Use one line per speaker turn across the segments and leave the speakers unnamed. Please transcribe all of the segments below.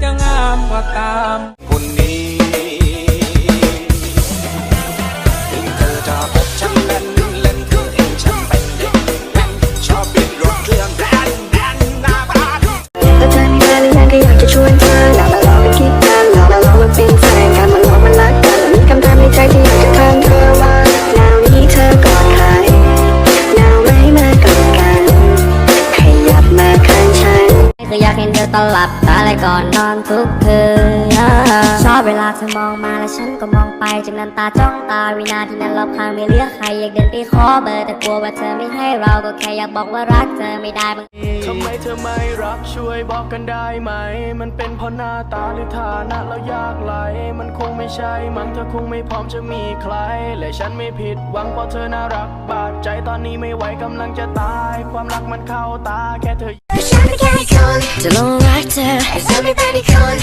chẳng am và tam. ตอนหลับตาและก่อนนอนทุกคืนชอบเวลาเธอมองมาและฉันก็มองไปจากนั้นตาจ้องตาวินาทีนั้นรอบข้างไม่เลือกใครอยากเดินไปขอเบอร์แต่กลัวว่าเธอไม่ให้เราก็แค่อยากบอกว่ารักเธอไม่ได้บาง
ทีทำไมเธอไม่รักช่วยบอกกันได้ไหม มันเป็นเพราะหน้าตาหรือฐานะเรายากไหลมันคงไม่ใช่มั้งเธอคงไม่พร้อมจะมีใครและฉันไม่ผิดหวังเพราะเธอน่ารักบาดใจตอนนี้ไม่ไหวกำลังจะตาย ความรักมันเข้าตาแค่เธอ
ฉันไม่แค่คนจะลงรักเธอฉันไม่เป็นคน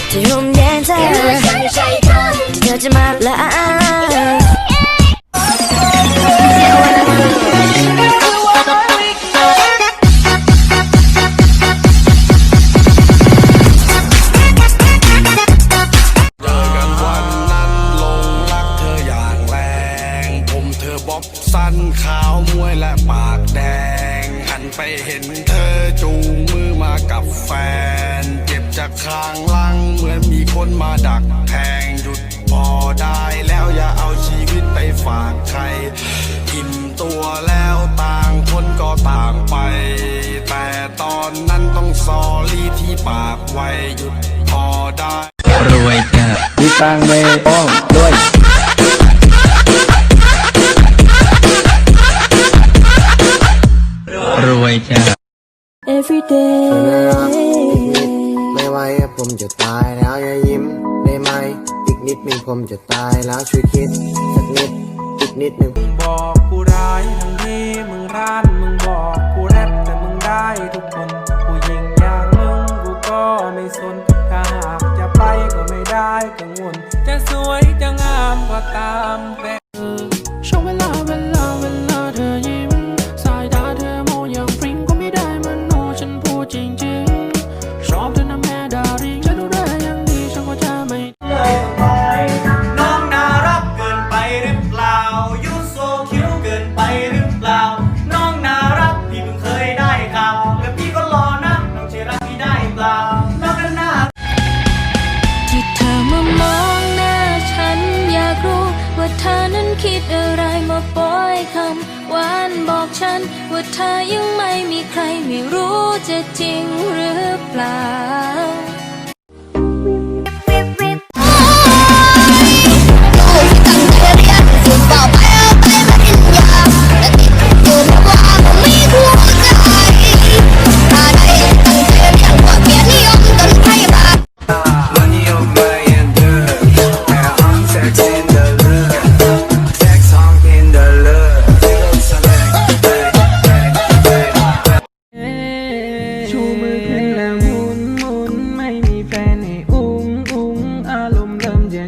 เห็
นเธอจูงมือมากับแฟน เจ็บจากข้างลังเหมือนมีคนมาดักแทงหยุดพอได้แล้วอย่าเอาชีวิตไปฝากใครอิ่มตัวแล้วต่างคนก็ต่างไป แต่ตอนนั้นต้องซอรี่ที่ปากไว้หยุดพอได้
รวยจ้ะ
มีตังไม่ต้องด้วย
วยจ้ะ
every day
ไม่ไหวผมจะตายแล้วอย่ายิ้มได้ไหม อีกนิดหนึ่งผมจะตายแล้วช่วยคิดสักนิด อีกนิดหนึ่ง
บอกกูร้ายทั้งที่มึงร้านมึงบอกกูแรปแต่มึงได้ทุกคนผู้หญิงอย่างมึงกูก็ไม่สนถ้าหากจะไปก็ไม่ได้กังวลจะสวยจะงามก็ตามแต่านองนั้น
น่า
ที่เธอมามองหน้าฉันอยากรู้ว่าเธอนั้นคิดอะไรมาปล่อยคำหวานบอกฉัน ว่าเธอยังไม่มีใครไม่รู้จะจริงหรือเปล่า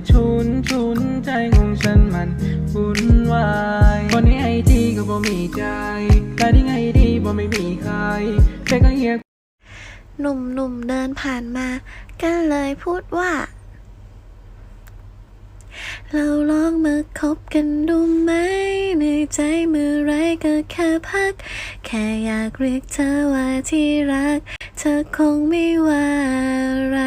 ชุนชุนใจของฉันมันวุ่นวายคนนี้ไอทีก็บ่มีใจแต่ที่ไงดีบ่ไม่มีใครแต่ก็เงียบ
หนุ่มเดินผ่านมา ก็เลยพูดว่า เราลองมาคบกันดูไหม ในใจเมื่อไรก็แค่พัก แค่อยากเรียกเธอว่าที่รัก เธอคงไม่ว่าอะไร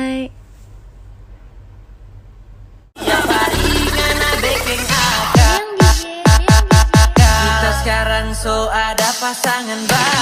pasangan baru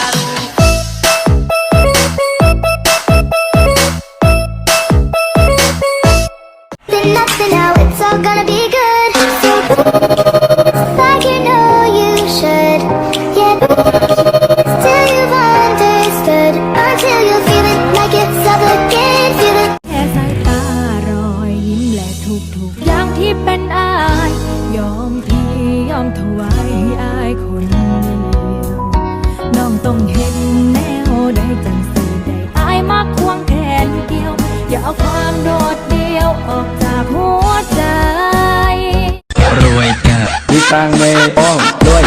ตังไม่อ้อม
ด้วย